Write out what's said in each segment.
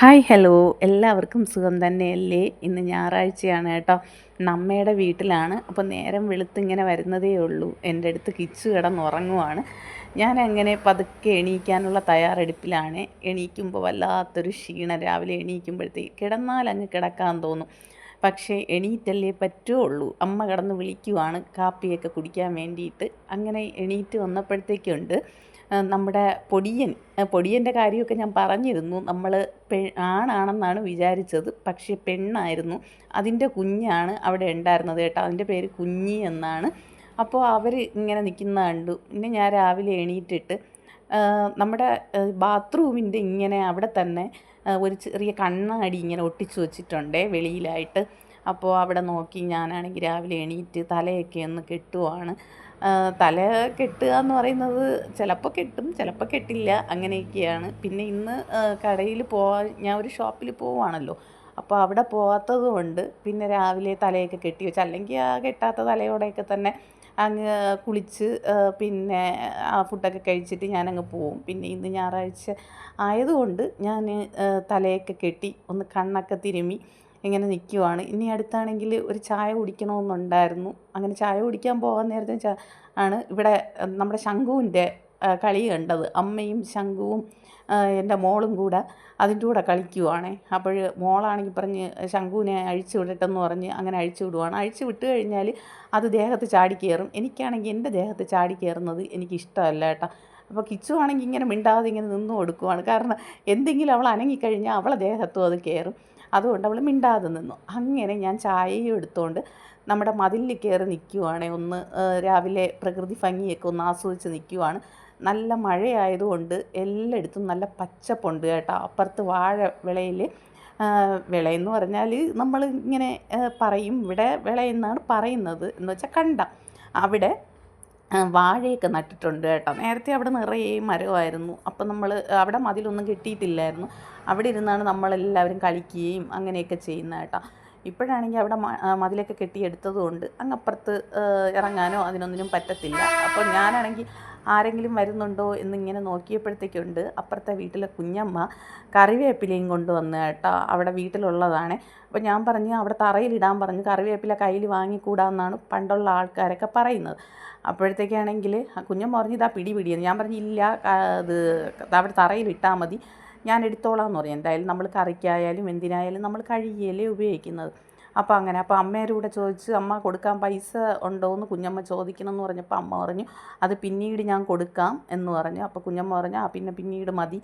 Hi hello. എല്ലാവർക്കും സുഖം തന്നെയല്ലേ? ഇന്ന് ഞായറാഴ്ചയാണ് കേട്ടോ. നമ്മയുടെ വീട്ടിലാണ്. അപ്പോൾ നേരം വെളുത്തിങ്ങനെ വരുന്നതേ ഉള്ളൂ. എന്റെ അടുത്ത് കിച്ചു കിടന്നുറങ്ങുവാണ്. ഞാൻ അങ്ങനെ പതുക്കെ എണീക്കാനുള്ള തയ്യാറെടുപ്പിലാണ്. എണീക്കുമ്പോൾ വല്ലാത്തൊരു ക്ഷീണം. രാവിലെ എണീക്കുമ്പോഴത്തേക്ക് കിടന്നാൽ അങ്ങ് കിടക്കാൻ തോന്നും. പക്ഷേ എണീറ്റല്ലേ പറ്റുള്ളൂ അമ്മ കിടന്ന് വിളിക്കുവാണ്. കാപ്പിയൊക്കെ കുടിക്കാൻ വേണ്ടിയിട്ട്. അങ്ങനെ എണീറ്റ് വന്നപ്പോഴത്തേക്കുണ്ട്. നമ്മുടെ പൊടിയൻ പൊടിയന്റെ കാര്യമൊക്കെ ഞാൻ പറഞ്ഞിരുന്നു. നമ്മൾ പെ ആണാണെന്നാണ് വിചാരിച്ചത്. പക്ഷേ പെണ്ണായിരുന്നു. അതിന്റെ കുഞ്ഞാണ് അവിടെ ഉണ്ടായിരുന്നത് കേട്ടോ. അതിന്റെ പേര് കുഞ്ഞി എന്നാണ്. അപ്പോൾ അവർ ഇങ്ങനെ നിൽക്കുന്ന കണ്ടു. പിന്നെ ഞാൻ രാവിലെ എണീറ്റിട്ട് നമ്മുടെ ബാത്റൂമിന്റെ ഇങ്ങനെ അവിടെ തന്നെ ഒരു ചെറിയ കണ്ണാടി ഇങ്ങനെ ഒട്ടിച്ചു വെച്ചിട്ടുണ്ടേ വെളിയിലായിട്ട്. അപ്പോൾ അവിടെ നോക്കി ഞാനാണെങ്കിൽ രാവിലെ എണീറ്റ് തലയൊക്കെ ഒന്ന് കെട്ടുവാണ്. തല കെട്ടുക എന്ന് പറയുന്നത് ചിലപ്പോൾ കെട്ടും ചിലപ്പോൾ കെട്ടില്ല അങ്ങനെയൊക്കെയാണ്. പിന്നെ ഇന്ന് കടയിൽ പോവാൻ ഞാൻ ഒരു ഷോപ്പിൽ പോവാണല്ലോ. അപ്പോൾ അവിടെ പോകാത്തത് കൊണ്ട് പിന്നെ രാവിലെ തലയൊക്കെ കെട്ടി വെച്ച് അല്ലെങ്കിൽ ആ കെട്ടാത്ത തലയോടെയൊക്കെ തന്നെ അങ്ങ് കുളിച്ച് പിന്നെ ആ ഫുഡൊക്കെ കഴിച്ചിട്ട് ഞാനങ്ങ് പോവും. പിന്നെ ഇന്ന് ഞായറാഴ്ച ആയതുകൊണ്ട് ഞാൻ തലയൊക്കെ കെട്ടി ഒന്ന് കണ്ണൊക്കെ തിരുമ്മി ഇങ്ങനെ നിൽക്കുവാണ്. ഇനി അടുത്താണെങ്കിൽ ഒരു ചായ കുടിക്കണമെന്നുണ്ടായിരുന്നു. അങ്ങനെ ചായ കുടിക്കാൻ പോകാൻ നേരത്തെ ആണ് ഇവിടെ നമ്മുടെ ശംഖുവിന്റെ കളി കണ്ടത്. അമ്മയും ശംഖുവും എന്റെ മോളും കൂടെ അതിന്റെ കൂടെ കളിക്കുവാണേ. അപ്പോൾ മോളാണെങ്കിൽ പറഞ്ഞ് ശംഖുവിനെ അഴിച്ചു വിടട്ടെന്ന് പറഞ്ഞ് അങ്ങനെ അഴിച്ചു വിടുവാണ്. അഴിച്ചു വിട്ട് കഴിഞ്ഞാൽ അത് ദേഹത്ത് ചാടി കയറും. എനിക്കാണെങ്കിൽ എന്റെ ദേഹത്ത് ചാടി കയറുന്നത് എനിക്കിഷ്ടമല്ല കേട്ടോ. അപ്പോൾ കിച്ചു ആണെങ്കിൽ ഇങ്ങനെ മിണ്ടാതെ ഇങ്ങനെ നിന്ന് കൊടുക്കുവാണ്. കാരണം എന്തെങ്കിലും അവൾ അനങ്ങിക്കഴിഞ്ഞാൽ അവളെ ദേഹത്തും അത് കയറും. അതുകൊണ്ട് അവൾ മിണ്ടാതെ നിന്നു. അങ്ങനെ ഞാൻ ചായയും എടുത്തുകൊണ്ട് നമ്മുടെ മതിലിൽ കയറി നിൽക്കുവാണേ ഒന്ന് രാവിലെ പ്രകൃതി ഭംഗിയൊക്കെ ഒന്ന് ആസ്വദിച്ച് നിൽക്കുവാണ് നല്ല മഴയായതുകൊണ്ട് എല്ലായിടത്തും നല്ല പച്ചപ്പുണ്ട് കേട്ടോ. അപ്പുറത്ത് വാഴ വിളയിൽ വിളയെന്ന് പറഞ്ഞാൽ നമ്മൾ ഇങ്ങനെ പറയും. ഇവിടെ വിളയെന്നാണ് പറയുന്നത് എന്ന് വെച്ചാൽ കണ്ട. അവിടെ വാഴയൊക്കെ നട്ടിട്ടുണ്ട് കേട്ടോ. നേരത്തെ അവിടെ നിറയെ മരമായിരുന്നു. അപ്പം നമ്മൾ അവിടെ മതിലൊന്നും കെട്ടിയിട്ടില്ലായിരുന്നു. അവിടെ ഇരുന്നാണ് നമ്മളെല്ലാവരും കളിക്കുകയും അങ്ങനെയൊക്കെ ചെയ്യുന്നത് കേട്ടോ. ഇപ്പോഴാണെങ്കിൽ അവിടെ മതിലൊക്കെ കെട്ടിയെടുത്തതുകൊണ്ട് അങ്ങപ്പുറത്ത് ഇറങ്ങാനോ അതിനൊന്നിനും പറ്റത്തില്ല. അപ്പോൾ ഞാനാണെങ്കിൽ ആരെങ്കിലും വരുന്നുണ്ടോ എന്നിങ്ങനെ നോക്കിയപ്പോഴത്തേക്കുണ്ട് അപ്പുറത്തെ വീട്ടിലെ കുഞ്ഞമ്മ കറിവേപ്പിലയും കൊണ്ടുവന്ന് കേട്ടോ അവിടെ വീട്ടിലുള്ളതാണ്. അപ്പോൾ ഞാൻ പറഞ്ഞു അവിടെ തറയിലിടാൻ പറഞ്ഞു കറിവേപ്പില കയ്യിൽ വാങ്ങിക്കൂടാന്നാണ് പണ്ടുള്ള ആൾക്കാരൊക്കെ പറയുന്നത്. അപ്പോഴത്തേക്കാണെങ്കിൽ കുഞ്ഞമ്മ പറഞ്ഞു ഇതാ പിടി പിടിയെന്ന്. ഞാൻ പറഞ്ഞു ഇല്ല അത് അവിടെ തറയിലിട്ടാൽ മതി ഞാൻ എടുത്തോളാം എന്ന് പറയും എന്തായാലും നമ്മൾ കറിക്കായാലും എന്തിനായാലും നമ്മൾ കഴുകിയല്ലേ ഉപയോഗിക്കുന്നത്. അപ്പോൾ അങ്ങനെ അപ്പോൾ അമ്മയുടെ കൂടെ ചോദിച്ച് അമ്മ കൊടുക്കാൻ പൈസ ഉണ്ടോ? എന്ന് കുഞ്ഞമ്മ ചോദിക്കണം എന്ന് പറഞ്ഞപ്പോൾ അമ്മ പറഞ്ഞു അത് പിന്നീട് ഞാൻ കൊടുക്കാം എന്ന് പറഞ്ഞു. അപ്പോൾ കുഞ്ഞമ്മ പറഞ്ഞു ആ പിന്നെ പിന്നീട് മതി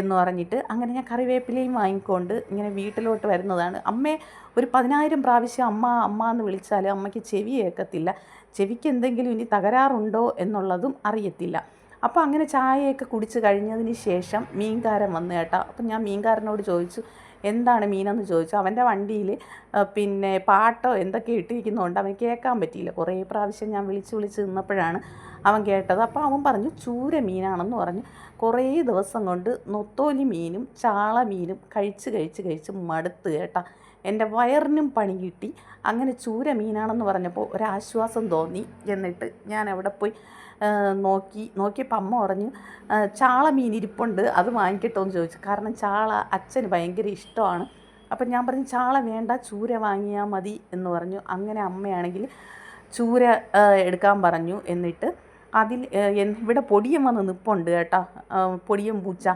എന്ന് പറഞ്ഞിട്ട് അങ്ങനെ ഞാൻ കറിവേപ്പിലയും വാങ്ങിക്കൊണ്ട് ഇങ്ങനെ വീട്ടിലോട്ട് വരുന്നതാണ്. അമ്മയെ ഒരു പതിനായിരം പ്രാവശ്യം അമ്മ അമ്മ എന്ന് വിളിച്ചാൽ അമ്മയ്ക്ക് ചെവി ഏക്കത്തില്ല ചെവിക്ക് എന്തെങ്കിലും ഇനി തകരാറുണ്ടോ എന്നുള്ളതും അറിയത്തില്ല. അപ്പോൾ അങ്ങനെ ചായയൊക്കെ കുടിച്ച് കഴിഞ്ഞതിന് ശേഷം മീൻകാരൻ വന്നു കേട്ടോ. അപ്പം ഞാൻ മീൻകാരനോട് ചോദിച്ചു എന്താണ് മീനെന്ന് ചോദിച്ചു. അവന്റെ വണ്ടിയിൽ പിന്നെ പാട്ടോ എന്തൊക്കെ ഇട്ടിരിക്കുന്നതുകൊണ്ട് അവൻ കേൾക്കാൻ പറ്റിയില്ല. കുറേ പ്രാവശ്യം ഞാൻ വിളിച്ച് വിളിച്ച് നിന്നപ്പോഴാണ് അവൻ കേട്ടത്. അപ്പോൾ അവൻ പറഞ്ഞു ചൂര മീനാണെന്ന് പറഞ്ഞു. കുറേ ദിവസം കൊണ്ട് നൊത്തോലി മീനും ചാള മീനും കഴിച്ച് കഴിച്ച് കഴിച്ച് മടുത്ത് കേട്ടാ. എന്റെ വയറിനും പണി കിട്ടി. അങ്ങനെ ചൂര മീനാണെന്ന് പറഞ്ഞപ്പോൾ ഒരാശ്വാസം തോന്നി. എന്നിട്ട് ഞാൻ അവിടെ പോയി നോക്കി നോക്കിയപ്പോൾ അമ്മ പറഞ്ഞു ചാള മീൻ ഇരിപ്പുണ്ട് അത് വാങ്ങിക്കട്ടോ എന്ന് ചോദിച്ചു. കാരണം ചാള അച്ഛന് ഭയങ്കര ഇഷ്ടമാണ്. അപ്പം ഞാൻ പറഞ്ഞു ചാള വേണ്ട ചൂര വാങ്ങിയാൽ മതി എന്ന് പറഞ്ഞു. അങ്ങനെ അമ്മയാണെങ്കിൽ ചൂര എടുക്കാൻ പറഞ്ഞു എന്നിട്ട് അതിൽ ഇവിടെ പൊടിയം വന്ന് നിപ്പുണ്ട് കേട്ടോ പൊടിയും പൂച്ച.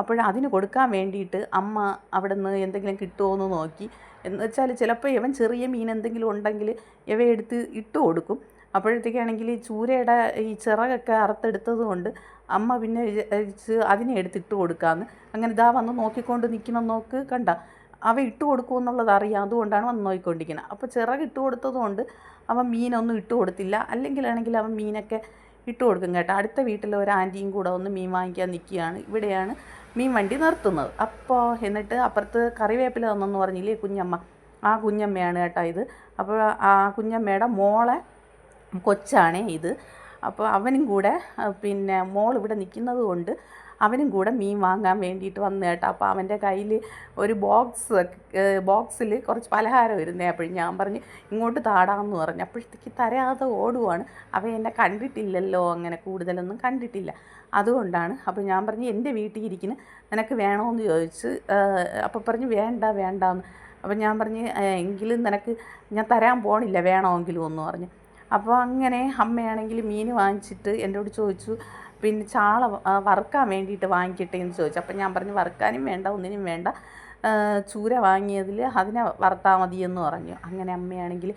അപ്പോൾ അതിന് കൊടുക്കാൻ വേണ്ടിയിട്ട് അമ്മ അവിടെ നിന്ന് എന്തെങ്കിലും കിട്ടുമോ എന്ന് നോക്കി. എന്ന് വെച്ചാൽ ചിലപ്പോൾ ഇവൻ ചെറിയ മീൻ എന്തെങ്കിലും ഉണ്ടെങ്കിൽ ഇവയെടുത്ത് ഇട്ട് കൊടുക്കും. അപ്പോഴത്തേക്കാണെങ്കിൽ ഈ ചൂരയുടെ ഈ ചിറകൊക്കെ അറുത്തെടുത്തത് കൊണ്ട് അമ്മ പിന്നെ വിചാരിച്ച് അതിനെ എടുത്തിട്ട് കൊടുക്കാമെന്ന് അങ്ങനെ ഇതാ വന്ന് നോക്കിക്കൊണ്ട് നിൽക്കണം നോക്ക് കണ്ട. അവ ഇട്ട് കൊടുക്കുമെന്നുള്ളത് അറിയാം. അതുകൊണ്ടാണ് വന്ന് നോക്കിക്കൊണ്ടിരിക്കുന്നത് അപ്പോൾ ചിറക് ഇട്ട് കൊടുത്തത് കൊണ്ട് അവൻ മീനൊന്നും ഇട്ട് കൊടുത്തില്ല. അല്ലെങ്കിലാണെങ്കിൽ അവൻ മീനൊക്കെ ഇട്ട് കൊടുക്കും കേട്ടോ. അടുത്ത വീട്ടിലെ ഒരു ആന്റിയും കൂടെ ഒന്ന് മീൻ വാങ്ങിക്കാൻ നിൽക്കുകയാണ്. ഇവിടെയാണ് മീൻ വണ്ടി നിർത്തുന്നത്. അപ്പോൾ എന്നിട്ട് അപ്പുറത്ത് കറിവേപ്പില തന്നെന്ന് പറഞ്ഞില്ലേ കുഞ്ഞമ്മ? ആ കുഞ്ഞമ്മയാണ് കേട്ടോ ഇത്. അപ്പോൾ ആ കുഞ്ഞമ്മയുടെ മോളെ കൊച്ചാണേ ഇത്. അപ്പോൾ അവനും കൂടെ പിന്നെ മോൾ ഇവിടെ നിൽക്കുന്നത് കൊണ്ട് അവനും കൂടെ മീൻ വാങ്ങാൻ വേണ്ടിയിട്ട് വന്നു കേട്ടോ. അപ്പോൾ അവന്റെ കയ്യിൽ ഒരു ബോക്സ് ബോക്സിൽ കുറച്ച് പലഹാരം ഇരുന്നേ. അപ്പോൾ ഞാൻ പറഞ്ഞ് ഇങ്ങോട്ട് താടാമെന്ന് പറഞ്ഞു. അപ്പോഴത്തേക്ക് തരാതെ ഓടുവാണ്. അവ എന്നെ കണ്ടിട്ടില്ലല്ലോ അങ്ങനെ കൂടുതലൊന്നും കണ്ടിട്ടില്ല. അതുകൊണ്ടാണ് അപ്പോൾ ഞാൻ പറഞ്ഞു എന്റെ വീട്ടിൽ ഇരിക്കുന്നു. നിനക്ക് വേണമെന്ന് ചോദിച്ച് അപ്പോൾ പറഞ്ഞു വേണ്ട വേണ്ടാന്ന്. അപ്പോൾ ഞാൻ പറഞ്ഞ് എങ്കിലും നിനക്ക് ഞാൻ തരാൻ പോണില്ല. വേണമെങ്കിലും എന്ന് പറഞ്ഞു. അപ്പോൾ അങ്ങനെ അമ്മയാണെങ്കിൽ മീൻ വാങ്ങിച്ചിട്ട് എന്നോട് ചോദിച്ചു പിന്നെ ചാള വറുക്കാൻ വേണ്ടിയിട്ട് വാങ്ങിക്കട്ടെ എന്ന് ചോദിച്ചു. അപ്പം ഞാൻ പറഞ്ഞു വറുക്കാനും വേണ്ട ഒന്നിനും വേണ്ട. ചൂര വാങ്ങിയതിൽ അതിനെ വറുത്താൽ മതിയെന്ന് പറഞ്ഞു. അങ്ങനെ അമ്മയാണെങ്കിൽ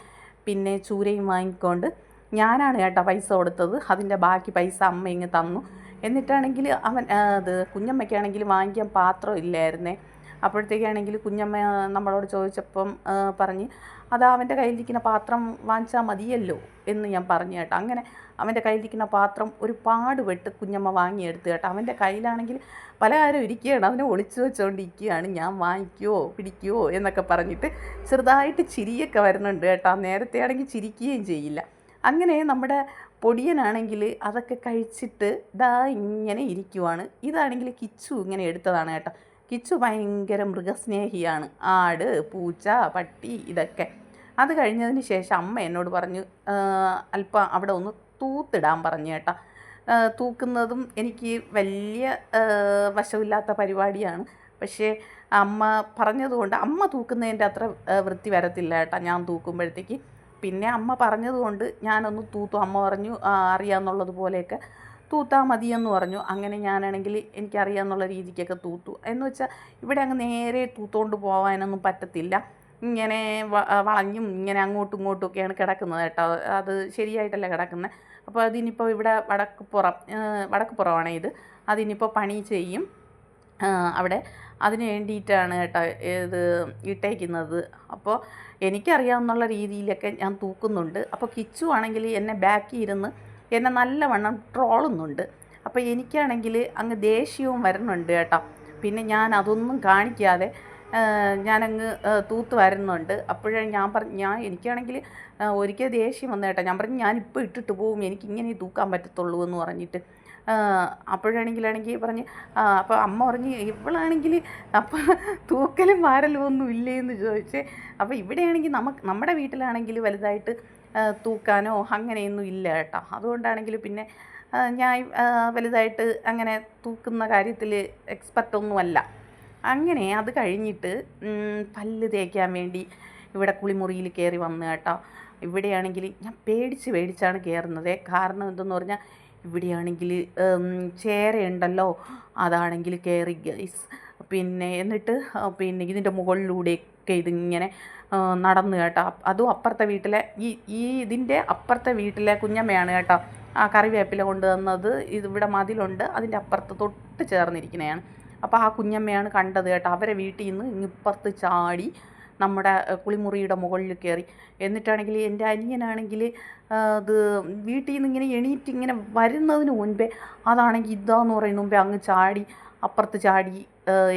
പിന്നെ ചൂരയും വാങ്ങിക്കൊണ്ട് ഞാനാണ് കേട്ടോ പൈസ കൊടുത്തത് അതിന്റെ ബാക്കി പൈസ അമ്മ ഇങ്ങ് തന്നു. എന്നിട്ടാണെങ്കിൽ അവൻ അത് കുഞ്ഞമ്മയ്ക്കാണെങ്കിൽ വാങ്ങിക്കാൻ പാത്രം ഇല്ലായിരുന്നേ. അപ്പോഴത്തേക്കാണെങ്കിൽ കുഞ്ഞമ്മ നമ്മളോട് ചോദിച്ചപ്പം പറഞ്ഞ് അത് അവന്റെ കയ്യിലിരിക്കുന്ന പാത്രം വാങ്ങിച്ചാൽ മതിയല്ലോ എന്ന് ഞാൻ പറഞ്ഞു കേട്ടോ. അങ്ങനെ അവന്റെ കയ്യിലിരിക്കുന്ന പാത്രം ഒരു പാട് വെട്ട് കുഞ്ഞമ്മ വാങ്ങിയെടുത്ത് കേട്ടോ. അവന്റെ കയ്യിലാണെങ്കിൽ പലഹാരം ഇരിക്കുകയാണ്. അവനെ ഒളിച്ചു വെച്ചുകൊണ്ടിരിക്കുകയാണ് ഞാൻ വാങ്ങിക്കുമോ പിടിക്കുമോ എന്നൊക്കെ പറഞ്ഞിട്ട് ചെറുതായിട്ട് ചിരിയൊക്കെ വരുന്നുണ്ട് കേട്ടോ. നേരത്തെ ആണെങ്കിൽ ചിരിക്കുകയും ചെയ്യില്ല. അങ്ങനെ നമ്മുടെ പൊടിയനാണെങ്കിൽ അതൊക്കെ കഴിച്ചിട്ട് ദാ ഇങ്ങനെ ഇരിക്കുവാണ്. ഇതാണെങ്കിൽ കിച്ചു ഇങ്ങനെ എടുത്തതാണ് കേട്ടോ. കിച്ചു ഭയങ്കര മൃഗസ്നേഹിയാണ്. ആട് പൂച്ച പട്ടി ഇതൊക്കെ. അത് കഴിഞ്ഞതിന് ശേഷം അമ്മ എന്നോട് പറഞ്ഞു അല്പം അവിടെ ഒന്ന് തൂത്തിടാൻ പറഞ്ഞു കേട്ടോ. തൂക്കുന്നതും എനിക്ക് വലിയ വശമില്ലാത്ത പരിപാടിയാണ്. പക്ഷേ അമ്മ പറഞ്ഞതുകൊണ്ട് അമ്മ തൂക്കുന്നതിന്റെ അത്ര വൃത്തി വരത്തില്ല കേട്ടോ ഞാൻ തൂക്കുമ്പോഴത്തേക്ക്. പിന്നെ അമ്മ പറഞ്ഞതുകൊണ്ട് ഞാനൊന്ന് തൂത്തു. അമ്മ പറഞ്ഞു അറിയാമെന്നുള്ളത് പോലെയൊക്കെ തൂത്താൽ മതിയെന്ന് പറഞ്ഞു. അങ്ങനെ ഞാനാണെങ്കിൽ എനിക്കറിയാമെന്നുള്ള രീതിക്കൊക്കെ തൂത്തു. എന്ന് വെച്ചാൽ ഇവിടെ അങ്ങ് നേരെ തൂത്തുകൊണ്ട് പോകാനൊന്നും പറ്റത്തില്ല. ഇങ്ങനെ വളഞ്ഞും ഇങ്ങനെ അങ്ങോട്ടും ഇങ്ങോട്ടും ഒക്കെയാണ് കിടക്കുന്നത് കേട്ടോ. അത് ശരിയായിട്ടല്ല കിടക്കുന്നത്. അപ്പോൾ അതിനിപ്പോൾ ഇവിടെ വടക്കുപുറം വടക്കുപുറമാണ് ഇത്. അതിനിപ്പോൾ പണി ചെയ്യും. അവിടെ അതിന് വേണ്ടിയിട്ടാണ് കേട്ടോ ഇത് ഇട്ടേക്കുന്നത്. അപ്പോൾ എനിക്കറിയാവുന്നുള്ള രീതിയിലൊക്കെ ഞാൻ തൂക്കുന്നുണ്ട്. അപ്പോൾ കിച്ചു ആണെങ്കിൽ എന്നെ ബാക്കി ഇരുന്ന് എന്നെ നല്ലവണ്ണം ട്രോളുന്നുണ്ട്. അപ്പോൾ എനിക്കാണെങ്കിൽ അങ്ങ് ദേഷ്യവും വരുന്നുണ്ട് കേട്ടോ. പിന്നെ ഞാൻ അതൊന്നും കാണിക്കാതെ ഞാനങ്ങ് തൂത്ത് വരുന്നുണ്ട്. അപ്പോഴേ ഞാൻ പറഞ്ഞു ഞാൻ എനിക്കാണെങ്കിൽ ഒരിക്കൽ ദേഷ്യം വന്നു കേട്ടോ. ഞാൻ പറഞ്ഞു ഞാനിപ്പോൾ ഇട്ടിട്ട് പോവും. എനിക്കിങ്ങനെ തൂക്കാൻ പറ്റത്തുള്ളൂ എന്ന് പറഞ്ഞിട്ട്. അപ്പോഴാണെങ്കിലാണെങ്കിൽ പറഞ്ഞ് അപ്പോൾ അമ്മ പറഞ്ഞ് ഇവളാണെങ്കിൽ അപ്പോൾ തൂക്കലും വാരലും ഒന്നും ഇല്ലേ? എന്ന് ചോദിച്ചേ. അപ്പോൾ ഇവിടെയാണെങ്കിൽ നമുക്ക് നമ്മുടെ വീട്ടിലാണെങ്കിൽ വലുതായിട്ട് തൂക്കാനോ അങ്ങനെയൊന്നും ഇല്ല കേട്ടോ. അതുകൊണ്ടാണെങ്കിൽ പിന്നെ ഞാൻ വലുതായിട്ട് അങ്ങനെ തൂക്കുന്ന കാര്യത്തിൽ എക്സ്പെർട്ടൊന്നുമല്ല അങ്ങനെ അത് കഴിഞ്ഞിട്ട് പല്ല് തേക്കാൻ വേണ്ടി ഇവിടെ കുളിമുറിയിൽ കയറി വന്നു കേട്ടോ. ഇവിടെയാണെങ്കിൽ ഞാൻ പേടിച്ച് പേടിച്ചാണ് കയറുന്നത്. കാരണം എന്തെന്ന് പറഞ്ഞാൽ ഇവിടെയാണെങ്കിൽ ചേരയുണ്ടല്ലോ. അതാണെങ്കിൽ കയറി ഗൈസ്. പിന്നെ എന്നിട്ട് പിന്നെ ഇതിന്റെ മുകളിലൂടെയൊക്കെ ഇതിങ്ങനെ നടന്നു കേട്ടോ. അതും അപ്പുറത്തെ വീട്ടിലെ ഈ ഈ ഇതിന്റെ അപ്പുറത്തെ വീട്ടിലെ കുഞ്ഞമ്മയാണ് കേട്ടോ. ആ കറിവേപ്പില കൊണ്ട് കൊണ്ടുവന്നത് ഇതിവിടെ മതിലുണ്ട്. അതിന്റെ അപ്പുറത്ത് തൊട്ട് ചേർന്നിരിക്കുന്നതാണ് അപ്പോൾ ആ കുഞ്ഞമ്മയാണ് കണ്ടത് കേട്ടോ. അവരെ വീട്ടിൽ നിന്ന് ഇങ്ങിപ്പുറത്ത് ചാടി നമ്മുടെ കുളിമുറിയുടെ മുകളിൽ കയറി. എന്നിട്ടാണെങ്കിൽ എന്റെ അനിയനാണെങ്കിൽ അത് വീട്ടിൽ നിന്ന് ഇങ്ങനെ എണീറ്റ് ഇങ്ങനെ വരുന്നതിന് മുൻപേ അതാണെങ്കിൽ ഇതാന്ന് പറയുന്ന മുമ്പേ അങ്ങ് ചാടി അപ്പുറത്ത് ചാടി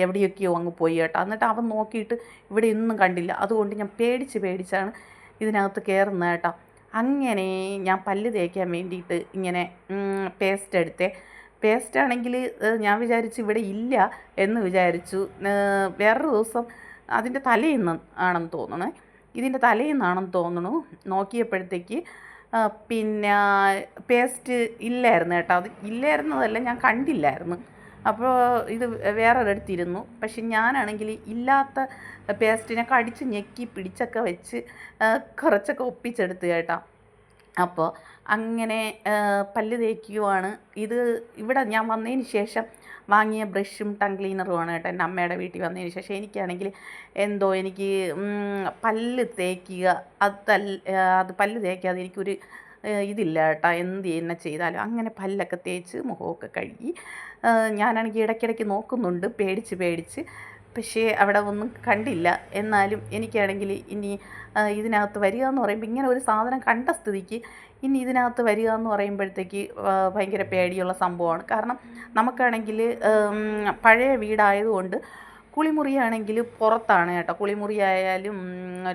എവിടെയൊക്കെയോ അങ്ങ് പോയി കേട്ടോ. എന്നിട്ട് അവൻ നോക്കിയിട്ട് ഇവിടെ ഒന്നും കണ്ടില്ല. അതുകൊണ്ട് ഞാൻ പേടിച്ച് പേടിച്ചാണ് ഇതിനകത്ത് കയറുന്നത് കേട്ടോ. അങ്ങനെ ഞാൻ പല്ല് തേക്കാൻ വേണ്ടിയിട്ട് ഇങ്ങനെ പേസ്റ്റ് എടുത്തേ. പേസ്റ്റ് ആണെങ്കിൽ ഞാൻ വിചാരിച്ചു ഇവിടെ ഇല്ല എന്ന് വിചാരിച്ചു. വേറൊരു ദിവസം അതിന്റെ തലേന്ന് ആണെന്ന് തോന്നണേ. ഇതിന്റെ തലേന്നാണെന്ന് തോന്നുന്നു നോക്കിയപ്പോഴത്തേക്ക് പിന്നെ പേസ്റ്റ് ഇല്ലായിരുന്നു കേട്ടോ. അത് ഇല്ലായിരുന്നതല്ല ഞാൻ കണ്ടില്ലായിരുന്നു. അപ്പോൾ ഇത് വേറൊരിടത്തിരുന്നു. പക്ഷെ ഞാനാണെങ്കിൽ ഇല്ലാത്ത പേസ്റ്റിനൊക്കെ അടിച്ച് ഞെക്കി പിടിച്ചൊക്കെ വെച്ച് കുറച്ചൊക്കെ ഒപ്പിച്ചെടുത്ത് കേട്ടോ. അപ്പോൾ അങ്ങനെ പല്ല് തേക്കുവാണ്. ഇത് ഇവിടെ ഞാൻ വന്നതിന് ശേഷം വാങ്ങിയ ബ്രഷും ടങ് ക്ലീനറുമാണ് കേട്ടോ എന്റെ അമ്മയുടെ വീട്ടിൽ വന്നതിന് ശേഷം. എനിക്കാണെങ്കിൽ എന്തോ എനിക്ക് പല്ല് തേക്കുക അത് അത് പല്ല് തേക്കാതെ എനിക്കൊരു ഇതില്ല കേട്ടോ എന്ത് തന്നെ ചെയ്താലും. അങ്ങനെ പല്ലൊക്കെ തേച്ച് മുഖമൊക്കെ കഴുകി ഞാനാണെങ്കിൽ ഇടയ്ക്കിടയ്ക്ക് നോക്കുന്നുണ്ട് പേടിച്ച് പേടിച്ച്. പക്ഷേ അവിടെ ഒന്നും കണ്ടില്ല. എന്നാലും എനിക്കാണെങ്കിൽ ഇനി ഇതിനകത്ത് വരിക എന്ന് പറയുമ്പോൾ ഇങ്ങനെ ഒരു സാധനം കണ്ട സ്ഥിതിക്ക് ഇനി ഇതിനകത്ത് വരിക എന്ന് പറയുമ്പോഴത്തേക്ക് ഭയങ്കര പേടിയുള്ള സംഭവമാണ്. കാരണം നമുക്കാണെങ്കിൽ പഴയ വീടായതുകൊണ്ട് കുളിമുറിയാണെങ്കിൽ പുറത്താണ് കേട്ടോ. കുളിമുറിയായാലും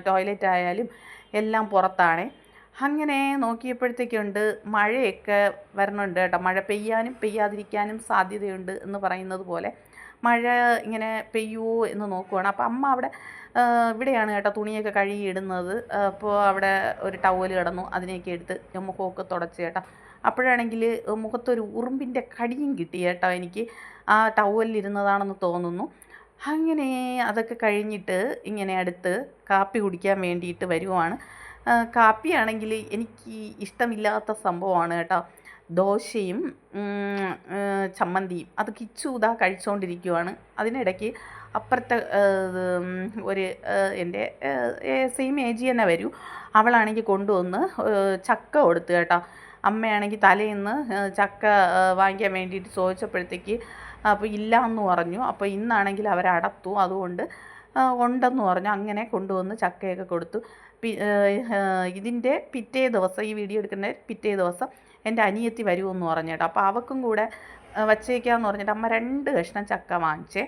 ടോയ്ലറ്റ് ആയാലും എല്ലാം പുറത്താണ്. അങ്ങനെ നോക്കിയപ്പോഴത്തേക്കുണ്ട് മഴയൊക്കെ വരണുണ്ട് കേട്ടോ. മഴ പെയ്യാനും പെയ്യാതിരിക്കാനും സാധ്യതയുണ്ട് എന്ന് പറയുന്നത് പോലെ മഴ ഇങ്ങനെ പെയ്യുമോ എന്ന് നോക്കുവാണ്. അപ്പോൾ അമ്മ അവിടെ ഇവിടെയാണ് കേട്ടോ തുണിയൊക്കെ കഴുകിയിടുന്നത്. അപ്പോൾ അവിടെ ഒരു ടവൽ കിടന്നു അതിനെയൊക്കെ എടുത്ത് മുഖമൊക്കെ തുടച്ച് കേട്ടോ. അപ്പോഴാണെങ്കിൽ മുഖത്തൊരു ഉറുമ്പിന്റെ കടിയും കിട്ടി കേട്ടോ എനിക്ക്. ആ ടവലിലിരുന്നതാണെന്ന് തോന്നുന്നു. അങ്ങനെ അതൊക്കെ കഴിഞ്ഞിട്ട് ഇങ്ങനെ അടുത്ത് കാപ്പി കുടിക്കാൻ വേണ്ടിയിട്ട് വരുവാണ്. കാപ്പിയാണെങ്കിൽ എനിക്ക് ഇഷ്ടമില്ലാത്ത സംഭവമാണ് കേട്ടോ. ദോശയും ചമ്മന്തിയും അത് കിച്ചു കഴിച്ചുകൊണ്ടിരിക്കുവാണ് അതിനിടയ്ക്ക് അപ്പുറത്തെ ഒരു എന്റെ സെയിം ഏജ് തന്നെ വരൂ. അവളാണെങ്കിൽ കൊണ്ടുവന്ന് ചക്ക കൊടുത്തു കേട്ടോ. അമ്മയാണെങ്കിൽ തലേന്ന് ചക്ക വാങ്ങിക്കാൻ വേണ്ടിയിട്ട് ചോദിച്ചപ്പോഴത്തേക്ക് അപ്പോൾ ഇല്ല എന്ന് പറഞ്ഞു. അപ്പോൾ ഇന്നാണെങ്കിൽ അവരടത്തു. അതുകൊണ്ട് ഉണ്ടെന്ന് പറഞ്ഞു. അങ്ങനെ കൊണ്ടുവന്ന് ചക്കയൊക്കെ കൊടുത്തു. ഇതിന്റെ പിറ്റേ ദിവസം ഈ വീഡിയോ എടുക്കുന്ന പിറ്റേ ദിവസം എന്റെ അനിയത്തി വരുമെന്ന് പറഞ്ഞു കേട്ടോ അപ്പോൾ അവൾക്കും കൂടെ വച്ചേക്കാമെന്ന് പറഞ്ഞിട്ട് അമ്മ രണ്ട് കഷ്ണം ചക്ക വാങ്ങിച്ചേ.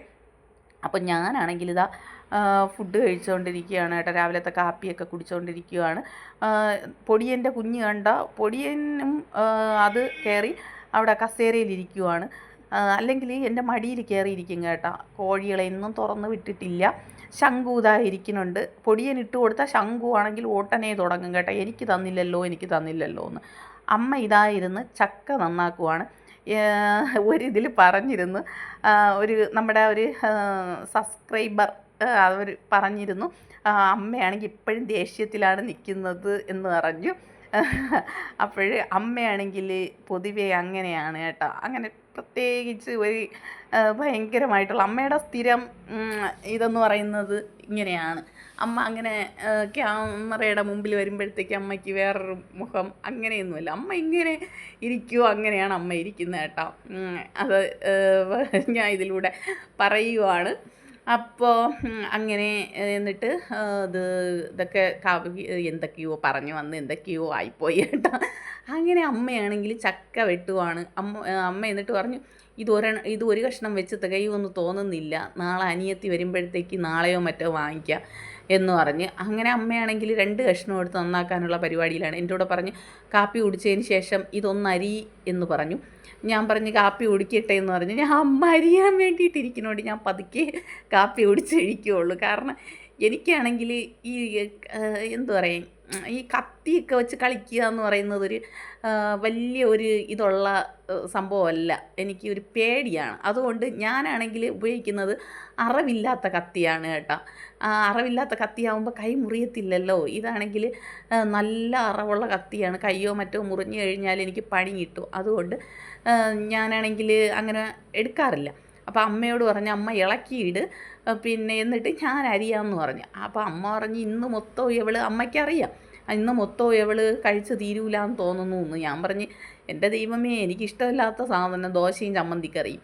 അപ്പം ഞാനാണെങ്കിൽ ഇതാ ഫുഡ് കഴിച്ചുകൊണ്ടിരിക്കുകയാണ് കേട്ടോ. രാവിലത്തെ കാപ്പിയൊക്കെ കുടിച്ചുകൊണ്ടിരിക്കുകയാണ് പൊടിയന്റെ കുഞ്ഞ് കണ്ട പൊടിയനും അത് കയറി അവിടെ കസേരയിലിരിക്കുവാണ് അല്ലെങ്കിൽ എന്റെ മടിയിൽ കയറിയിരിക്കും കേട്ടോ. കോഴികളെ ഇന്നും തുറന്ന് വിട്ടിട്ടില്ല. ശംഖു ഇതാ ഇരിക്കുന്നുണ്ട്. പൊടിയൻ ഇട്ട് കൊടുത്താൽ ശംഖു ആണെങ്കിൽ ഓട്ടനെ തുടങ്ങും കേട്ടോ. എനിക്ക് തന്നില്ലല്ലോ എനിക്ക് തന്നില്ലല്ലോ എന്ന്. അമ്മ ഇതായിരുന്ന് ചക്ക നന്നാക്കുവാണ്. ഒരിതിൽ പറഞ്ഞിരുന്നു. ഒരു നമ്മുടെ ഒരു സബ്സ്ക്രൈബർ അവർ പറഞ്ഞിരുന്നു. അമ്മയാണെങ്കിൽ ഇപ്പോഴും ദേഷ്യത്തിലാണ് നിൽക്കുന്നത് എന്ന് പറഞ്ഞു അപ്പോൾ അമ്മയാണെങ്കിൽ പൊതുവേ അങ്ങനെയാണ് കേട്ടോ. അങ്ങനെ പ്രത്യേകിച്ച് ഒരു ഭയങ്കരമായിട്ടുള്ള അമ്മയുടെ സ്ഥിരം ഇതെന്ന് പറയുന്നത് ഇങ്ങനെയാണ്. അമ്മ അങ്ങനെ ക്യാമറയുടെ മുമ്പിൽ വരുമ്പോഴത്തേക്ക് അമ്മയ്ക്ക് വേറൊരു മുഖം അങ്ങനെയൊന്നുമില്ല. അമ്മ ഇങ്ങനെ ഇരിക്കുമോ അങ്ങനെയാണ് അമ്മ ഇരിക്കുന്നത് കേട്ടോ. അത് ഞാൻ ഇതിലൂടെ പറയുവാണ്. അപ്പോൾ അങ്ങനെ എന്നിട്ട് ഇത് ഇതൊക്കെ എന്തൊക്കെയോ പറഞ്ഞു വന്ന് എന്തൊക്കെയോ ആയിപ്പോയി കേട്ടോ. അങ്ങനെ അമ്മയാണെങ്കിൽ ചക്ക വെട്ടുവാണ്. അമ്മ അമ്മ എന്നിട്ട് പറഞ്ഞു ഇത് ഒരെ ഇത് ഒരു കഷ്ണം വെച്ച് തികയുമെന്ന് തോന്നുന്നില്ല. നാളെ അനിയത്തി വരുമ്പോഴത്തേക്ക് നാളെയോ മറ്റോ വാങ്ങിക്കാം എന്ന് പറഞ്ഞ് അങ്ങനെ അമ്മയാണെങ്കിൽ രണ്ട് കഷ്ണം എടുത്ത് നന്നാക്കാനുള്ള പരിപാടിയിലാണ്. എന്റെ കൂടെ പറഞ്ഞ് കാപ്പി കുടിച്ചതിന് ശേഷം ഇതൊന്ന് അരി എന്ന് പറഞ്ഞു. ഞാൻ പറഞ്ഞ് കാപ്പി കുടിക്കട്ടെ എന്ന് പറഞ്ഞ് ഞാൻ അമ്മ അരിയാൻ വേണ്ടിയിട്ടിരിക്കുന്നതുകൊണ്ട് ഞാൻ പതുക്കെ കാപ്പി കുടിച്ച് കഴിക്കുകയുള്ളൂ കാരണം എനിക്കാണെങ്കിൽ ഈ എന്തു പറയും ഈ കത്തിയൊക്കെ വെച്ച് കളിക്കുക എന്ന് പറയുന്നത് ഒരു വലിയ ഒരു ഇതുള്ള സംഭവമല്ല. എനിക്ക് ഒരു പേടിയാണ്. അതുകൊണ്ട് ഞാനാണെങ്കിൽ ഉപയോഗിക്കുന്നത് അറവില്ലാത്ത കത്തിയാണ് കേട്ടോ. അറിവില്ലാത്ത കത്തിയാവുമ്പോൾ കൈ മുറിയത്തില്ലല്ലോ. ഇതാണെങ്കിൽ നല്ല അറവുള്ള കത്തിയാണ്. കൈയോ മറ്റോ മുറിഞ്ഞു കഴിഞ്ഞാൽ എനിക്ക് പണി കിട്ടും. അതുകൊണ്ട് ഞാനാണെങ്കിൽ അങ്ങനെ എടുക്കാറില്ല. അപ്പോൾ അമ്മയോട് പറഞ്ഞു അമ്മ ഇളക്കിയിട്. പിന്നെ എന്നിട്ട് ഞാൻ അരിയാമെന്ന് പറഞ്ഞു. അപ്പോൾ അമ്മ പറഞ്ഞു ഇന്ന് മൊത്തം ഇവൾ അമ്മയ്ക്കറിയാം. ഇന്ന് മൊത്തം ഇവൾ കഴിച്ച് തീരൂലാന്ന് തോന്നുന്നു എന്ന്. ഞാൻ പറഞ്ഞ് എന്റെ ദൈവമേ എനിക്കിഷ്ടമില്ലാത്ത സാധനം ദോശയും ചമ്മന്തിക്കറിയും.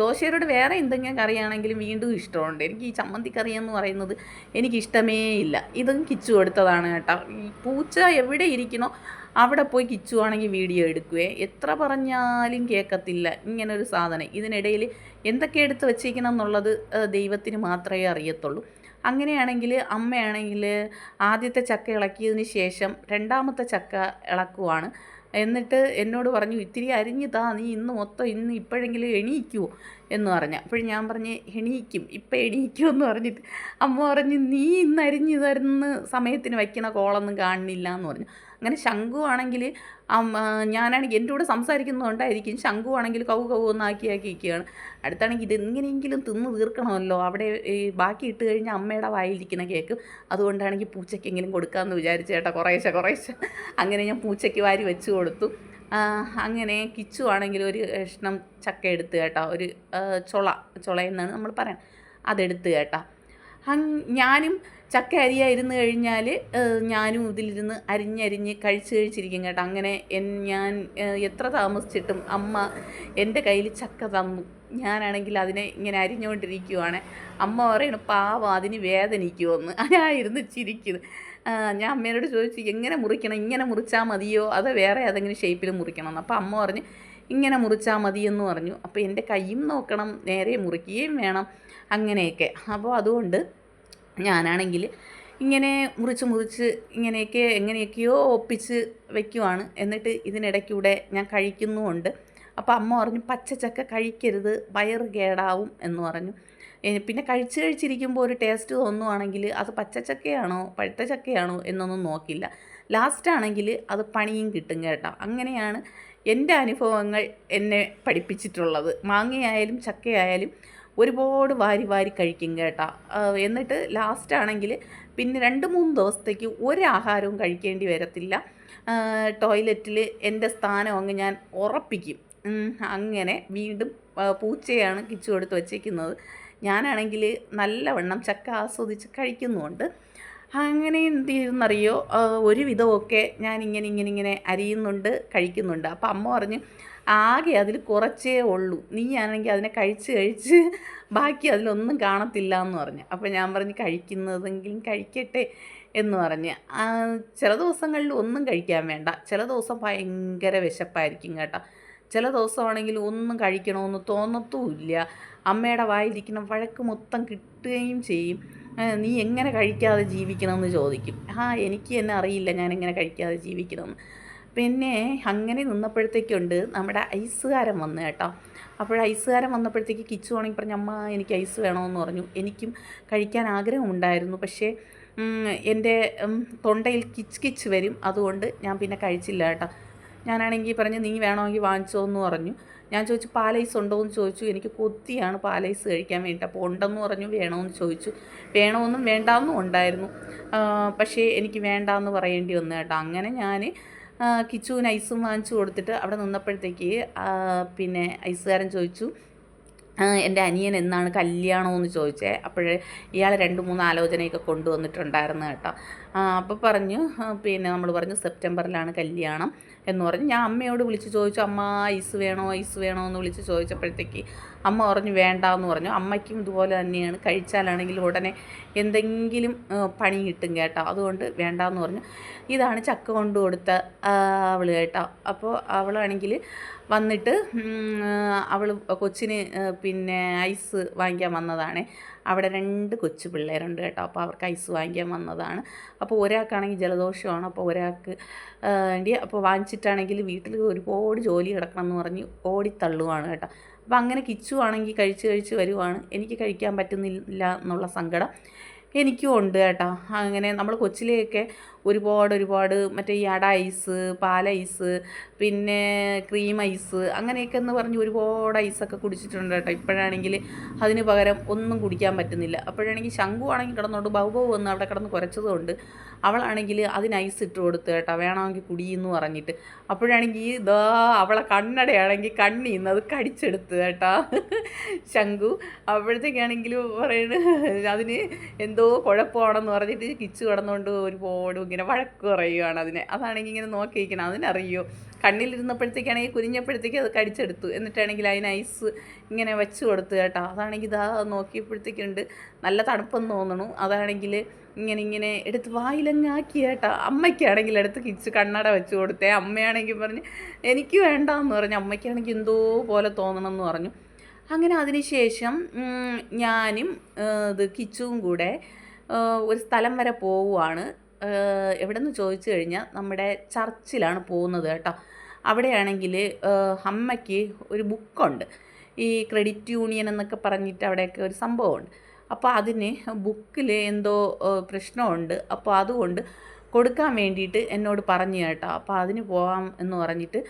ദോശയോട് വേറെ എന്തെങ്കിലും കറിയാണെങ്കിലും വീണ്ടും ഇഷ്ടമുണ്ട്. എനിക്ക് ഈ ചമ്മന്തിക്കറി എന്ന് പറയുന്നത് എനിക്കിഷ്ടമേ ഇല്ല. ഇതും കിച്ചു കൊടുത്തതാണ് കേട്ടോ. പൂച്ച എവിടെ ഇരിക്കണോ അവിടെ പോയി കിച്ചുവാണെങ്കിൽ വീഡിയോ എടുക്കുവേ? എത്ര പറഞ്ഞാലും കേൾക്കത്തില്ല ഇങ്ങനൊരു സാധനം. ഇതിനിടയിൽ എന്തൊക്കെ എടുത്ത് വെച്ചേക്കണം എന്നുള്ളത് ദൈവത്തിന് മാത്രമേ അറിയത്തുള്ളൂ. അങ്ങനെയാണെങ്കിൽ അമ്മയാണെങ്കിൽ ആദ്യത്തെ ചക്ക ഇളക്കിയതിന് ശേഷം രണ്ടാമത്തെ ചക്ക ഇളക്കുവാണ്. എന്നിട്ട് എന്നോട് പറഞ്ഞു ഇത്തിരി അരിഞ്ഞ് താ നീ ഇന്ന് മൊത്തം ഇന്ന് ഇപ്പോഴെങ്കിലും എണീക്കുമോ എന്ന് പറഞ്ഞു. അപ്പോൾ ഞാൻ പറഞ്ഞ് എണീക്കും ഇപ്പം എണീക്കുമെന്ന് പറഞ്ഞിട്ട് അമ്മ പറഞ്ഞു നീ ഇന്ന് അരിഞ്ഞു തരുന്ന സമയത്തിന് വയ്ക്കണ കോളൊന്നും കാണുന്നില്ല എന്ന് പറഞ്ഞു. അങ്ങനെ ശംഖു ആണെങ്കിൽ ഞാനാണെങ്കിൽ എന്റെ കൂടെ സംസാരിക്കുന്നതുകൊണ്ടായിരിക്കും ശംഖു ആണെങ്കിൽ കൗ കൗ ഒന്നാക്കി ആക്കി ഇരിക്കുകയാണ്. അടുത്താണെങ്കിൽ ഇത് എങ്ങനെയെങ്കിലും തിന്ന് തീർക്കണമല്ലോ. അവിടെ ഈ ബാക്കി ഇട്ട് കഴിഞ്ഞാൽ അമ്മയുടെ വായിലിരിക്കുന്ന കേക്ക്. അതുകൊണ്ടാണെങ്കിൽ പൂച്ചയ്ക്കെങ്കിലും കൊടുക്കാമെന്ന് വിചാരിച്ചു ചേട്ടാ കുറേശ്ശെ കുറേശ്ശെ. അങ്ങനെ ഞാൻ പൂച്ചയ്ക്ക് വാരി വെച്ച് കൊടുത്തു. അങ്ങനെ കിച്ചു ആണെങ്കിൽ ഒരു കഷ്ണം ചക്ക എടുത്ത് കേട്ടോ ഒരു ചുള ചുള എന്നാണ് നമ്മൾ പറയുന്നത് അതെടുത്ത് കേട്ടോ. ഞാനും ചക്ക അരിയായിരുന്നു കഴിഞ്ഞാൽ ഞാനും ഇതിലിരുന്ന് അരിഞ്ഞരിഞ്ഞ് കഴിച്ച് കഴിച്ചിരിക്കും കേട്ടോ. അങ്ങനെ എൻ ഞാൻ എത്ര താമസിച്ചിട്ടും അമ്മ എന്റെ കയ്യിൽ ചക്ക തന്നു. ഞാനാണെങ്കിൽ അതിനെ ഇങ്ങനെ അരിഞ്ഞുകൊണ്ടിരിക്കുവാണ്. അമ്മ പറയണ പാവം അതിന് വേദനിക്കുമെന്ന് ഞാൻ ഇരുന്ന് ഞാൻ അമ്മയോട് ചോദിച്ചു എങ്ങനെ മുറിക്കണം? ഇങ്ങനെ മുറിച്ചാൽ മതിയോ? അതോ വേറെ ഏതെങ്കിലും ഷേപ്പിൽ മുറിക്കണമെന്ന്? അപ്പോൾ അമ്മ പറഞ്ഞ് ഇങ്ങനെ മുറിച്ചാൽ മതിയെന്ന് പറഞ്ഞു. അപ്പോൾ എന്റെ കൈയും നോക്കണം നേരെ മുറിക്കുകയും വേണം. അങ്ങനെയൊക്കെ. അപ്പോൾ അതുകൊണ്ട് ഞാനാണെങ്കിൽ ഇങ്ങനെ മുറിച്ച് മുറിച്ച് ഇങ്ങനെയൊക്കെ എങ്ങനെയൊക്കെയോ ഒപ്പിച്ച് വെക്കുവാണ്. എന്നിട്ട് ഇതിനിടയ്ക്കൂടെ ഞാൻ കഴിക്കുന്നുമുണ്ട്. അപ്പോൾ അമ്മ പറഞ്ഞു പച്ചച്ചക്ക കഴിക്കരുത് വയറ് കേടാവും എന്ന് പറഞ്ഞു. പിന്നെ കഴിച്ച് കഴിച്ചിരിക്കുമ്പോൾ ഒരു ടേസ്റ്റ് തോന്നുവാണെങ്കിൽ അത് പച്ചച്ചക്കയാണോ പഴുത്ത ചക്കയാണോ എന്നൊന്നും നോക്കില്ല. ലാസ്റ്റാണെങ്കിൽ അത് പണിയും കിട്ടും കേട്ടോ. അങ്ങനെയാണ് എന്റെ അനുഭവങ്ങൾ എന്നെ പഠിപ്പിച്ചിട്ടുള്ളത്. മാങ്ങയായാലും ചക്കയായാലും ഒരുപാട് വാരി വാരി കഴിക്കും കേട്ടാ. എന്നിട്ട് ലാസ്റ്റ് ആണെങ്കിൽ പിന്നെ രണ്ട് മൂന്ന് ദിവസത്തേക്ക് ഒരാഹാരവും കഴിക്കേണ്ടി വരത്തില്ല. ടോയ്ലറ്റിൽ എന്റെ സ്ഥാനം അങ്ങ് ഞാൻ ഉറപ്പിക്കും. അങ്ങനെ വീണ്ടും പൂച്ചയാണ് കിച്ചു കൊടുത്ത് വച്ചേക്കുന്നത്. ഞാനാണെങ്കിൽ നല്ലവണ്ണം ചക്ക ആസ്വദിച്ച് കഴിക്കുന്നുണ്ട് അങ്ങനെ എന്ത് ചെയ്യുന്നറിയോ ഒരു വിധമൊക്കെ ഞാൻ ഇങ്ങനെ ഇങ്ങനെ ഇങ്ങനെ അരിയുന്നുണ്ട് കഴിക്കുന്നുണ്ട്. അപ്പം അമ്മ പറഞ്ഞു ആകെ അതിൽ കുറച്ചേ ഉള്ളൂ. നീ ആണെങ്കിൽ അതിനെ കഴിച്ച് കഴിച്ച് ബാക്കി അതിലൊന്നും കാണത്തില്ല എന്ന് പറഞ്ഞു. അപ്പോൾ ഞാൻ പറഞ്ഞ് കഴിക്കുന്നതെങ്കിലും കഴിക്കട്ടെ എന്ന് പറഞ്ഞ്. ചില ദിവസങ്ങളിൽ ഒന്നും കഴിക്കാൻ വേണ്ട. ചില ദിവസം ഭയങ്കര വിശപ്പായിരിക്കും കേട്ടോ. ചില ദിവസമാണെങ്കിൽ ഒന്നും കഴിക്കണമെന്ന് തോന്നത്തുമില്ല. അമ്മയുടെ വായിലിരിക്കണം വഴക്ക് മൊത്തം കിട്ടുകയും ചെയ്യും. നീ എങ്ങനെ കഴിക്കാതെ ജീവിക്കണമെന്ന് ചോദിക്കും. ആ എനിക്ക് തന്നെ അറിയില്ല ഞാൻ എങ്ങനെ കഴിക്കാതെ ജീവിക്കണമെന്ന്. പിന്നെ അങ്ങനെ നിന്നപ്പോഴത്തേക്കുണ്ട് നമ്മുടെ ഐസുകാരൻ വന്നു കേട്ടോ. അപ്പോൾ ഐസുകാരൻ വന്നപ്പോഴത്തേക്ക് കിച്ചു ആണെങ്കിൽ പറഞ്ഞു അമ്മ എനിക്ക് ഐസ് വേണമെന്ന് പറഞ്ഞു. എനിക്കും കഴിക്കാൻ ആഗ്രഹമുണ്ടായിരുന്നു പക്ഷേ എന്റെ തൊണ്ടയിൽ കിച്ച് കിച്ച് വരും. അതുകൊണ്ട് ഞാൻ പിന്നെ കഴിച്ചില്ല കേട്ടോ. ഞാനാണെങ്കിൽ പറഞ്ഞു നീ വേണമെങ്കിൽ വാങ്ങിച്ചോ എന്ന് പറഞ്ഞു. ഞാൻ ചോദിച്ചു പാലൈസ് ഉണ്ടോ? എന്ന് ചോദിച്ചു. എനിക്ക് കൊത്തിയാണ് പാലൈസ് കഴിക്കാൻ വേണ്ടി. അപ്പോൾ ഉണ്ടെന്ന് പറഞ്ഞു വേണമെന്ന് ചോദിച്ചു. വേണമെന്നും വേണ്ടാന്നും ഉണ്ടായിരുന്നു. പക്ഷേ എനിക്ക് വേണ്ടാന്ന് പറയേണ്ടി വന്നു കേട്ടോ. അങ്ങനെ ഞാൻ കിച്ചുവിന് ഐസും വാങ്ങിച്ചു കൊടുത്തിട്ട് അവിടെ നിന്നപ്പോഴത്തേക്ക് പിന്നെ ഐസുകാരൻ ചോദിച്ചു എന്റെ അനിയൻ എന്നാണ് കല്യാണമെന്ന് ചോദിച്ചേ. അപ്പോഴേ ഇയാൾ രണ്ട് മൂന്ന് ആലോചനയൊക്കെ കൊണ്ടുവന്നിട്ടുണ്ടായിരുന്നു കേട്ടോ. അപ്പോൾ പറഞ്ഞു പിന്നെ നമ്മൾ പറഞ്ഞു സെപ്റ്റംബറിലാണ് കല്യാണം എന്ന് പറഞ്ഞു. ഞാൻ അമ്മയോട് വിളിച്ച് ചോദിച്ചു അമ്മ ഐസ് വേണോ ഐസ് വേണോ? എന്ന് വിളിച്ച് ചോദിച്ചപ്പോഴത്തേക്ക് അമ്മ പറഞ്ഞു വേണ്ട എന്ന് പറഞ്ഞു. അമ്മയ്ക്കും ഇതുപോലെ തന്നെയാണ്. കഴിച്ചാലാണെങ്കിൽ ഉടനെ എന്തെങ്കിലും പണി കിട്ടും കേട്ടോ. അതുകൊണ്ട് വേണ്ട എന്ന് പറഞ്ഞു. ഇതാണ് ചക്ക കൊണ്ടു കൊടുത്ത അവൾ കേട്ടോ. അപ്പോൾ അവളാണെങ്കിൽ വന്നിട്ട് അവൾ കൊച്ചിന് പിന്നെ ഐസ് വാങ്ങിക്കാൻ വന്നതാണ്. അവിടെ രണ്ട് കൊച്ചു പിള്ളേരുണ്ട് കേട്ടോ. അപ്പോൾ അവർക്ക് ഐസ് വാങ്ങിക്കാൻ വന്നതാണ്. അപ്പോൾ ഒരാൾക്കാണെങ്കിൽ ജലദോഷമാണ്. അപ്പോൾ ഒരാൾക്ക് വേണ്ടി അപ്പോൾ വാങ്ങിച്ചിട്ടാണെങ്കിൽ വീട്ടിൽ ഒരുപാട് ജോലി കിടക്കണം എന്ന് പറഞ്ഞ് ഓടിത്തള്ളുവാണ് കേട്ടോ. അപ്പോൾ അങ്ങനെ കിച്ചു ആണെങ്കിൽ കഴിച്ച് കഴിച്ച് വരുവാണ്. എനിക്ക് കഴിക്കാൻ പറ്റുന്നില്ല എന്നുള്ള സങ്കടം എനിക്കും ഉണ്ട് കേട്ടോ. അങ്ങനെ നമ്മൾ കൊച്ചിലെയൊക്കെ ഒരുപാട് ഒരുപാട് മറ്റേ ഈ അട ഐസ് പാല ഐസ് പിന്നെ ക്രീം ഐസ് അങ്ങനെയൊക്കെ എന്ന് പറഞ്ഞ് ഒരുപാട് ഐസൊക്കെ കുടിച്ചിട്ടുണ്ട് കേട്ടോ. ഇപ്പോഴാണെങ്കിൽ അതിന് പകരം ഒന്നും കുടിക്കാൻ പറ്റുന്നില്ല. അപ്പോഴാണെങ്കിൽ ശംഖു ആണെങ്കിൽ കിടന്നുകൊണ്ട് ബഹുബഹു വന്ന് അവിടെ കിടന്ന് കുരച്ചതുകൊണ്ട് അവളാണെങ്കിൽ അതിന് ഐസ് ഇട്ട് കൊടുത്ത് കേട്ടോ. വേണമെങ്കിൽ കുടിയെന്ന് പറഞ്ഞിട്ട്. അപ്പോഴാണെങ്കിൽ ഇതാ അവളെ കണ്ണടയാണെങ്കിൽ കണ്ണിൽ നിന്ന് അത് കടിച്ചെടുത്ത് കേട്ടോ. ശംഖു അപ്പോഴത്തേക്കാണെങ്കിൽ പറയുന്നത് അതിന് എന്തോ കുഴപ്പമാണെന്ന് പറഞ്ഞിട്ട് കിച്ച് കിടന്നുകൊണ്ട് ഒരുപാട് ഇങ്ങനെ വഴക്ക് പറയുകയാണ് അതിനെ. അതാണെങ്കിൽ ഇങ്ങനെ നോക്കിയിരിക്കണം. അതിനറിയോ? കണ്ണിലിരുന്നപ്പോഴത്തേക്കാണെങ്കിൽ കുനിഞ്ഞപ്പോഴത്തേക്ക് അത് കടിച്ചെടുത്തു. എന്നിട്ടാണെങ്കിൽ അതിന് ഐസ് ഇങ്ങനെ വെച്ച് കൊടുത്തു കേട്ടോ. അതാണെങ്കിൽ ഇതാ നോക്കിയപ്പോഴത്തേക്കുണ്ട് നല്ല തണുപ്പെന്ന് തോന്നണു. അതാണെങ്കിൽ ഇങ്ങനെ ഇങ്ങനെ എടുത്ത് വായിലങ്ങാക്കി കേട്ടോ. അമ്മയ്ക്കാണെങ്കിൽ എടുത്ത് കിച്ച് കണ്ണട വെച്ച് കൊടുത്തേ. അമ്മയാണെങ്കിൽ പറഞ്ഞ് എനിക്ക് വേണ്ടാന്ന് പറഞ്ഞു. അമ്മയ്ക്കാണെങ്കിൽ എന്തോ പോലെ തോന്നണം എന്ന് പറഞ്ഞു. അങ്ങനെ അതിനുശേഷം ശേഷം ഞാനും ഇത് കിച്ചുവും കൂടെ ഒരു സ്ഥലം വരെ പോവുകയാണ് എവിടെ നിന്ന് ചോദിച്ചു കഴിഞ്ഞാൽ നമ്മുടെ ചർച്ചിലാണ് പോകുന്നത് കേട്ടോ. അവിടെയാണെങ്കിൽ അമ്മയ്ക്ക് ഒരു ബുക്കുണ്ട്. ഈ ക്രെഡിറ്റ് യൂണിയൻ എന്നൊക്കെ പറഞ്ഞിട്ട് അവിടെയൊക്കെ ഒരു സംഭവമുണ്ട്. അപ്പോൾ അതിന് ബുക്കിൽ എന്തോ പ്രശ്നമുണ്ട്. അപ്പോൾ അതുകൊണ്ട് കൊടുക്കാൻ വേണ്ടിയിട്ട് എന്നോട് പറഞ്ഞു കേട്ടോ. അപ്പോൾ അതിന് പോവാം എന്ന് പറഞ്ഞിട്ട്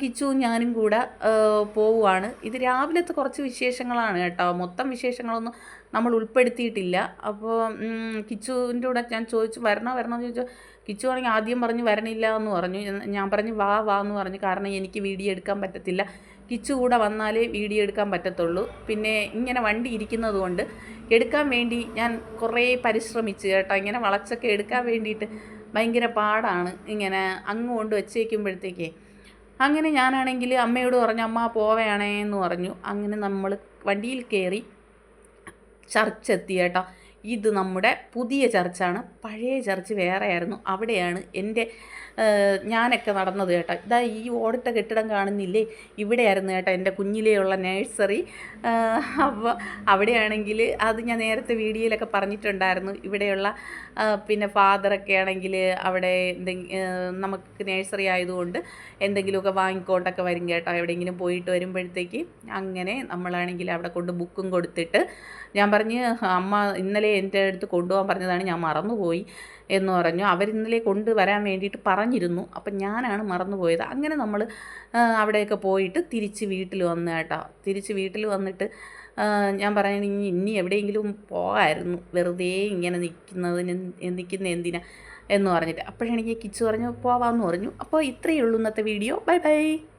കിച്ചു ഞാനും കൂടെ പോവുകയാണ് ഇത് രാവിലത്തെ കുറച്ച് വിശേഷങ്ങളാണ് കേട്ടോ. മൊത്തം വിശേഷങ്ങളൊന്നും നമ്മൾ ഉൾപ്പെടുത്തിയിട്ടില്ല. അപ്പോൾ കിച്ചുവിന്റെ കൂടെ ഞാൻ ചോദിച്ചു വരണോ വരണോ? എന്ന് ചോദിച്ചു കിച്ചു ആണെങ്കിൽ ആദ്യം പറഞ്ഞ് വരണില്ല എന്ന് പറഞ്ഞു. ഞാൻ പറഞ്ഞു വാ വാ എന്ന് പറഞ്ഞു. കാരണം എനിക്ക് വീഡിയോ എടുക്കാൻ പറ്റത്തില്ല. കിച്ചു കൂടെ വന്നാലേ വീഡിയോ എടുക്കാൻ പറ്റത്തുള്ളൂ. പിന്നെ ഇങ്ങനെ വണ്ടി ഇരിക്കുന്നത് കൊണ്ട് എടുക്കാൻ വേണ്ടി ഞാൻ കുറേ പരിശ്രമിച്ചു കേട്ടോ. ഇങ്ങനെ വളച്ചൊക്കെ എടുക്കാൻ വേണ്ടിയിട്ട് ഭയങ്കര പാടാണ് ഇങ്ങനെ അങ്ങ് കൊണ്ട് വെച്ചേക്കുമ്പോഴത്തേക്കേ. അങ്ങനെ ഞാനാണെങ്കിൽ അമ്മയോട് പറഞ്ഞു അമ്മ പോവുകയാണേ എന്ന് പറഞ്ഞു. അങ്ങനെ നമ്മൾ വണ്ടിയിൽ കയറി ചർച്ച് എത്തി കേട്ടോ ഇത് നമ്മുടെ പുതിയ ചർച്ചാണ്. പഴയ ചർച്ച് വേറെയായിരുന്നു. അവിടെയാണ് എന്റെ ഞാനൊക്കെ നടന്നത് കേട്ടോ. ഇതാ ഈ ഓടിട്ട കെട്ടിടം കാണുന്നില്ലേ? ഇവിടെയായിരുന്നു കേട്ടോ എന്റെ കുഞ്ഞിലെയുള്ള നേഴ്സറി. അപ്പോൾ അവിടെയാണെങ്കിൽ അത് ഞാൻ നേരത്തെ വീഡിയോയിലൊക്കെ പറഞ്ഞിട്ടുണ്ടായിരുന്നു. ഇവിടെയുള്ള പിന്നെ ഫാദറൊക്കെ ആണെങ്കിൽ അവിടെ എന്തെങ്കിലും നമുക്ക് നേഴ്സറി ആയതുകൊണ്ട് എന്തെങ്കിലുമൊക്കെ വാങ്ങിക്കൊണ്ടൊക്കെ വരും കേട്ടോ. എവിടെയെങ്കിലും പോയിട്ട് വരുമ്പോഴത്തേക്ക് അങ്ങനെ നമ്മളാണെങ്കിൽ അവിടെ കൊണ്ട് ബുക്കും കൊടുത്തിട്ട് ഞാൻ പറഞ്ഞ് അമ്മ ഇന്നലെ എന്റെ അടുത്ത് കൊണ്ടുപോകാൻ പറഞ്ഞതാണ് ഞാൻ മറന്നുപോയി എന്ന് പറഞ്ഞു. അവരിന്നലെ കൊണ്ടുവരാൻ വേണ്ടിയിട്ട് പറഞ്ഞിരുന്നു. അപ്പം ഞാനാണ് മറന്നുപോയത്. അങ്ങനെ നമ്മൾ അവിടെയൊക്കെ പോയിട്ട് തിരിച്ച് വീട്ടിൽ വന്നു കേട്ടോ. തിരിച്ച് വീട്ടിൽ വന്നിട്ട് ഞാൻ പറയുന്നത് ഇനി ഇനി എവിടെയെങ്കിലും പോകാമായിരുന്നു. വെറുതെ ഇങ്ങനെ നിൽക്കുന്നതിന് നിൽക്കുന്ന എന്തിനാ? എന്ന് പറഞ്ഞിട്ട്. അപ്പോഴെനിക്ക് കിച്ചു പറഞ്ഞു പോവാമെന്ന് പറഞ്ഞു. അപ്പോൾ ഇത്രയേ ഉള്ളൂ ഇന്നത്തെ വീഡിയോ. Bye bye.